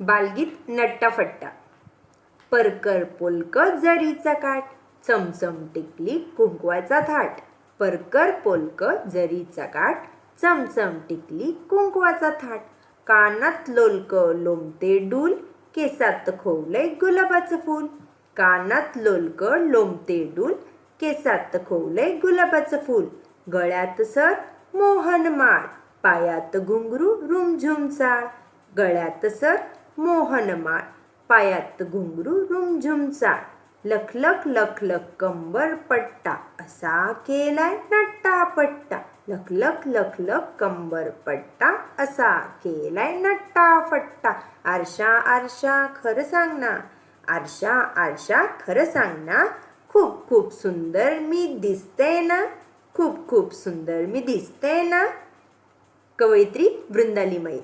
बालगीत नट्टाफट्टा. परकर पोलक जरीचा काठ चमचम टिकली कुंकवाचा थाट. परकर पोलक जरीचा काठ चमचम टिकली कुंकवाचा थाट. कानात लोलक लोमते डूल केसात खोवलंय गुलाबाचं फूल. कानात लोलक लोमते डूल केसात खोवलंय गुलाबाचं फूल. गळ्यात सर मोहन माळ पायात घुंगरू रुमझुम चाळ. गळ्यात सर मोहनमाळ पायात घुंगरू रुमझुम चाळ लख लख लख लख कंबर पट्टा असा केलाय नट्टा पट्टा लख लख लख लख कंबर पट्टा असा केलाय नट्टा फट्टा आरशा आरशा खरं सांग ना. आरशा आरशा खरं सांग ना. खूप खूप सुंदर मी दिसते ना. खूप खूप सुंदर मी दिसते ना. कवयित्री वृंदाली मयी